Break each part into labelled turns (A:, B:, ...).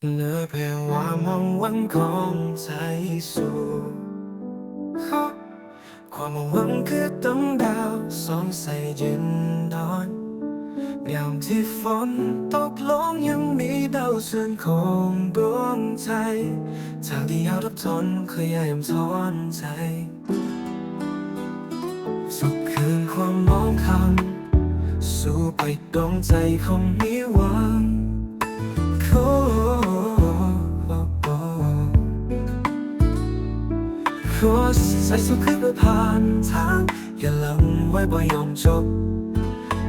A: เลยเพียงว่ามองหวังของใจสู่ความหวังคือต้องดาวสองใส่ยืนดอนยามที่ฝนตกลงยังมีดาวส่วนของดวงใจทางที่ยาวทับทนเคยยามทอนใจ สุขคืนความมองคำสู่ไปดวงใจคงมีหวัง โคใส่สุขคืนผ่านทาง อย่าลังไว้บ่ยอมจบ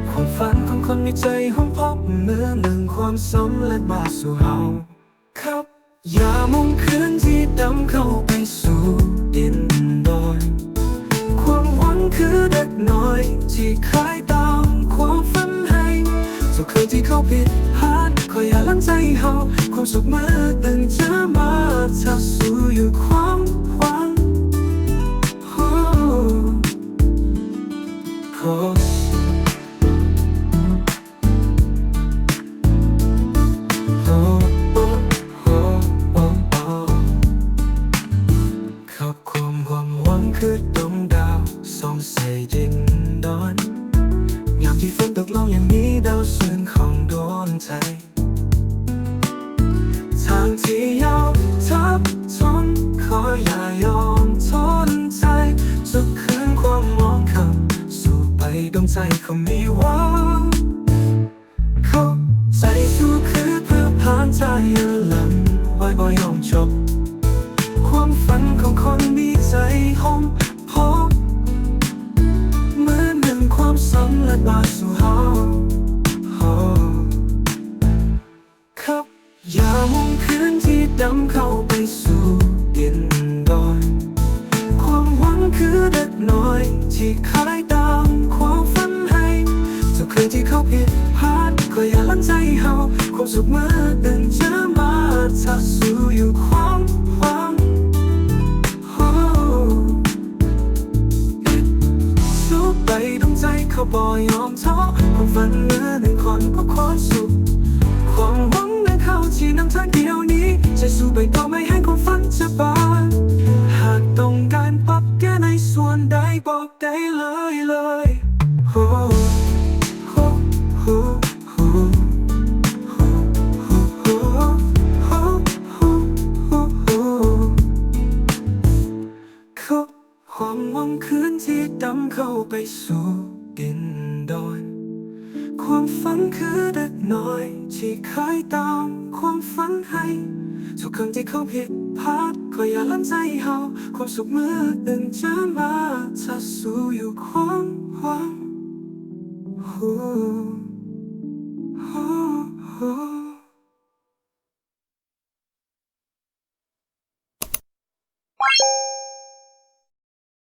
A: ความฝันของคนมีใจห้องพบเมื่อหนึ่งความสำเร็จมาสู่เฮาครับ อย่ามุ่งคืนที่ดำเข้าไปสู่ดินดอยความหวังคือเด็กน้อย ที่คล้ายตามความฝันให้สุขคืนที่เขาผิดพลาดคอยอย่าลังใจเฮาความสุขเมื่อตื่นเช้ามาถ้าสู่ ใจทางที่ยาวทับทนขออย่ายอมทนใจสุขคืนความมองคำสู่ไปดวงใจเขามีหวังเขาใจสู้คือเพื่อผ่านใจย่าหลังไว้บ่ยอมจบ ความฝันของคนมีใจหองพบเหมือนหนึ่งความสำเร็จมาสู่ อย่ามองคืนที่ดำเข้าไปสู่ดินดอย ความหวังคือเด็กน้อย ที่คลายตามความฝันให้ทุกคืนที่เขาผิดพลาดก็อย่าลังใจเฮาความสุขเมื่อตื่นเช้ามาถ้าสู่อยู่ความหวังสู้ไปดวงใจเขาบ่ยอมท้อความฝันเหลือหนึ่งคนเพราะความสุขความหวัง ที่นำทางเดียวนี้ใช้สู่ใบตองไม่ให้คของฝันจะบานหากต้องการปรับแก้ในส่วนใดบอกได้เลยเลยโอ้โอ้โอ้ความหวังคืนที่ดำเข้าไปสู่ดิน ความฝันคือเด็กน้อย ที่เคยตามความฝันให้ ทุกครั้งที่เขาผิดพลาดก็อย่าลันใจเฮาความสุขเมื่อตื่นจะมาถ้าสู้อยู่ความหวัง